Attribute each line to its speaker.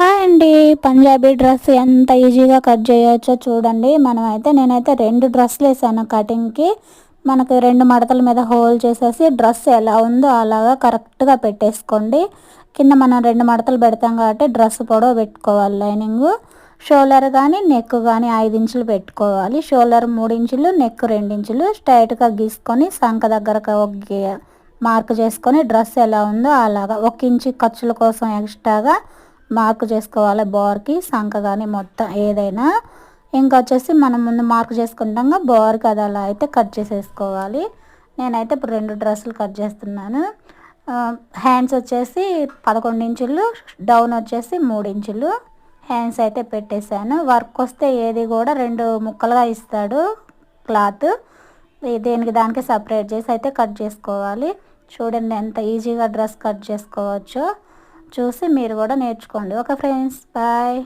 Speaker 1: Hi అండి. Punjabi dress ఎంత ఈజీగా కట్ చేయొచ్చో చూడండి. మనం అయితే నేనైతే రెండు డ్రెస్సులు వేసాను కటింగ్కి. మనకు రెండు మడతల మీద హోల్ చేసేసి డ్రెస్ ఎలా ఉందో అలాగా కరెక్ట్గా పెట్టేసుకోండి. కింద మనం రెండు మడతలు పెడతాం కాబట్టి డ్రెస్ పొడవు పెట్టుకోవాలి లైనింగ్. షోలర్ కానీ నెక్ కానీ ఐదు ఇంచులు పెట్టుకోవాలి. షోలర్ మూడు ఇంచులు నెక్ రెండు ఇంచులు. స్ట్రైట్గా గీసుకొని సంఖ దగ్గరకు ఒక మార్క్ చేసుకొని డ్రెస్ ఎలా ఉందో అలాగా ఒక ఇంచు ఖర్చుల కోసం ఎక్స్ట్రాగా మార్క్ చేసుకోవాలి బోర్కి సంక కానీ మొత్తం ఏదైనా. ఇంకా వచ్చేసి మనం ముందు మార్క్ చేసుకుంటాం బోర్కి అది అలా అయితే కట్ చేసేసుకోవాలి. నేనైతే ఇప్పుడు రెండు డ్రెస్సులు కట్ చేస్తున్నాను. హ్యాండ్స్ వచ్చేసి పదకొండు ఇంచులు డౌన్ వచ్చేసి మూడు ఇంచులు. హ్యాండ్స్ అయితే పెట్టేశాను. వర్క్ వస్తే ఏది కూడా రెండు ముక్కలుగా ఇస్తాడు క్లాత్. దేనికి దానికి సపరేట్ చేసి అయితే కట్ చేసుకోవాలి. చూడండి ఎంత ఈజీగా డ్రెస్ కట్ చేసుకోవచ్చో. చూసి మీరు కూడా నేర్చుకోండి. Okay friends. బాయ్.